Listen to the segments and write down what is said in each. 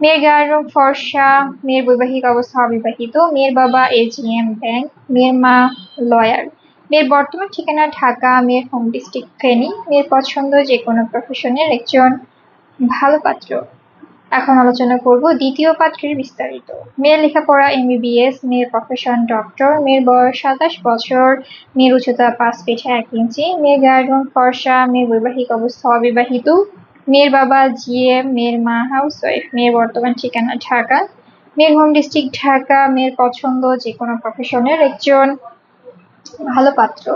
মেয়ের গায়ের রং ফর্সা, মেয়ের বৈবাহিক অবস্থা অবিবাহিত, মেয়ের বাবা এজিএম ব্যাংক, মেয়ের মা লয়ার। মেয়ের বর্তমান ঠিকানা ঢাকা, মেয়ের হোম ডিস্ট্রিক্ট ফেনী, মেয়ের পছন্দ যে কোনো প্রফেশনের একজন ভালো পাত্র। এখন আলোচনা করব দ্বিতীয় পাত্রের বিস্তারিত। মেয়ের লেখাপড়া এমবিবিএস মেয়ের প্রফেশন ডক্টর মেয়ের বয়স সাতাশ বছর, মেয়ের উচ্চতা পাঁচ ফিট এক ইঞ্চি, মেয়ের গায়ের রং ফর্সা, মেয়ের বৈবাহিক অবস্থা অবিবাহিত। মেয়ের বাবা জিএম মেয়ের মা হাউস ওয়াইফ মেয়ের বর্তমান ঠিকানা ঢাকা, মেয়ের হোম ডিস্ট্রিক্ট ঢাকা, মেয়ের পছন্দ যে কোনো প্রফেশনের একজন ভালো পাত্র।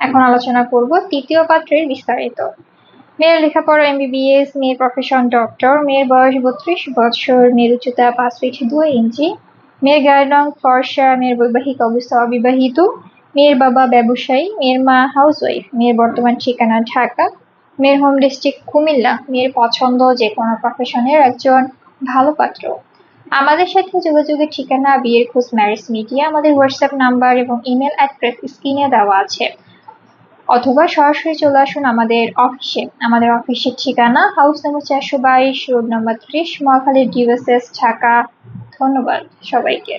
এখন আলোচনা করব তৃতীয় পাত্রের বিস্তারিত। মেয়ের লেখাপড়া এমবিবিএস মেয়ের প্রফেশন ডক্টর মেয়ের বয়স বত্রিশ বছর মেয়ের উচ্চতা পাঁচ ফিট দুই ইঞ্চি, মেয়ের গায়ের রং ফর্সা, মেয়ের বৈবাহিক অবস্থা অবিবাহিত, মেয়ের বাবা ব্যবসায়ী, মেয়ের মা হাউস ওয়াইফ মেয়ের বর্তমান ঠিকানা ঢাকা মেয়ের হোম ডিস্ট্রিক্ট কুমিল্লা, মেয়ের পছন্দ যে কোনো প্রফেশনের একজন ভালো পাত্র। আমাদের সাথে যোগাযোগের ঠিকানা বিয়ের খোঁজ ম্যারেজ মিডিয়া আমাদের হোয়াটসঅ্যাপ নাম্বার এবং ইমেল অ্যাড্রেস স্ক্রিনে দেওয়া আছে। অথবা সরাসরি চলে আসুন আমাদের অফিসে আমাদের অফিসের ঠিকানা হাউস নম্বর চারশো বাইশ রোড নম্বর ত্রিশ, মহাখালী ডিউএসএস ঢাকা। ধন্যবাদ সবাইকে।